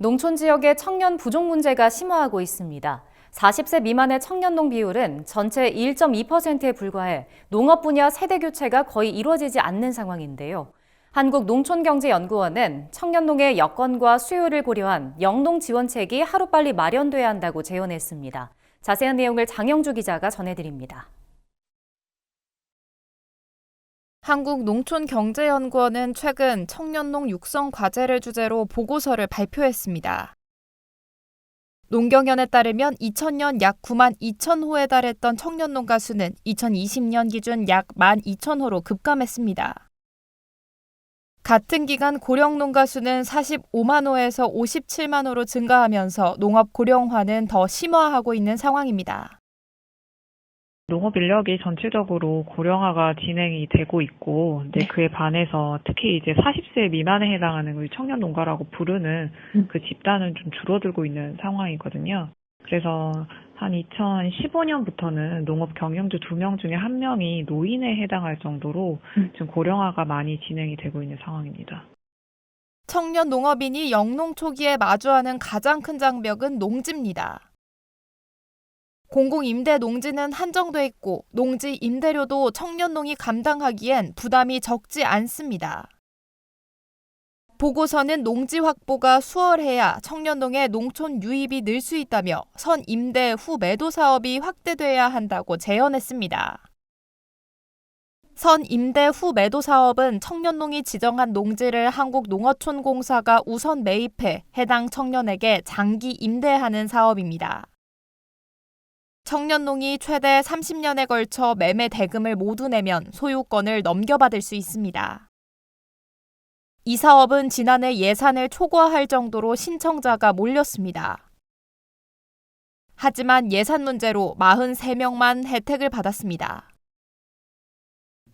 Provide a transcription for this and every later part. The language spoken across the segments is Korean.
농촌 지역의 청년 부족 문제가 심화하고 있습니다. 40세 미만의 청년농 비율은 전체 1.2%에 불과해 농업 분야 세대 교체가 거의 이루어지지 않는 상황인데요. 한국농촌경제연구원은 청년농의 여건과 수요를 고려한 영농 지원책이 하루빨리 마련돼야 한다고 제언했습니다. 자세한 내용을 장영주 기자가 전해드립니다. 한국농촌경제연구원은 최근 청년농 육성 과제를 주제로 보고서를 발표했습니다. 농경연에 따르면 2000년 약 9만 2천 호에 달했던 청년 농가 수는 2020년 기준 약 1만 2천 호로 급감했습니다. 같은 기간 고령 농가 수는 45만 호에서 57만 호로 증가하면서 농업 고령화는 더 심화하고 있는 상황입니다. 농업 인력이 전체적으로 고령화가 진행이 되고 있고, 이제 그에 반해서 특히 이제 40세 미만에 해당하는 우리 청년 농가라고 부르는 그 집단은 좀 줄어들고 있는 상황이거든요. 그래서 한 2015년부터는 농업 경영주 두 명 중에 한 명이 노인에 해당할 정도로 지금 고령화가 많이 진행이 되고 있는 상황입니다. 청년 농업인이 영농 초기에 마주하는 가장 큰 장벽은 농지입니다. 공공임대 농지는 한정돼 있고 농지 임대료도 청년농이 감당하기엔 부담이 적지 않습니다. 보고서는 농지 확보가 수월해야 청년농의 농촌 유입이 늘 수 있다며 선 임대 후 매도 사업이 확대돼야 한다고 제언했습니다. 선 임대 후 매도 사업은 청년농이 지정한 농지를 한국농어촌공사가 우선 매입해 해당 청년에게 장기 임대하는 사업입니다. 청년농이 최대 30년에 걸쳐 매매 대금을 모두 내면 소유권을 넘겨받을 수 있습니다. 이 사업은 지난해 예산을 초과할 정도로 신청자가 몰렸습니다. 하지만 예산 문제로 43명만 혜택을 받았습니다.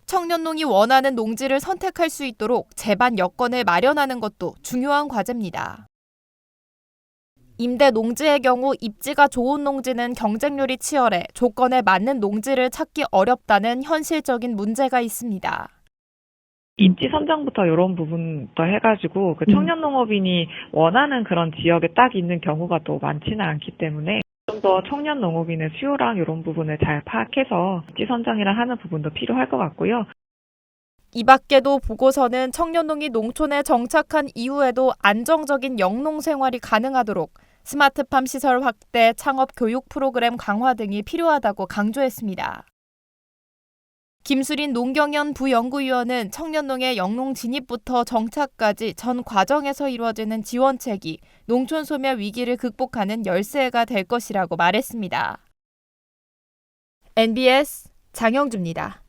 청년농이 원하는 농지를 선택할 수 있도록 재반 여건을 마련하는 것도 중요한 과제입니다. 임대 농지의 경우 입지가 좋은 농지는 경쟁률이 치열해 조건에 맞는 농지를 찾기 어렵다는 현실적인 문제가 있습니다. 입지 선정부터 이런 부분부터 해가지고 그 청년 농업인이 원하는 그런 지역에 딱 있는 경우가 또 많지는 않기 때문에 좀 더 청년 농업인의 수요랑 이런 부분을 잘 파악해서 입지 선정이랑 하는 부분도 필요할 것 같고요. 이 밖에도 보고서는 청년농이 농촌에 정착한 이후에도 안정적인 영농 생활이 가능하도록 스마트팜 시설 확대, 창업 교육 프로그램 강화 등이 필요하다고 강조했습니다. 김수린 농경연 부연구위원은 청년농의 영농 진입부터 정착까지 전 과정에서 이루어지는 지원책이 농촌 소멸 위기를 극복하는 열쇠가 될 것이라고 말했습니다. NBS 장영주입니다.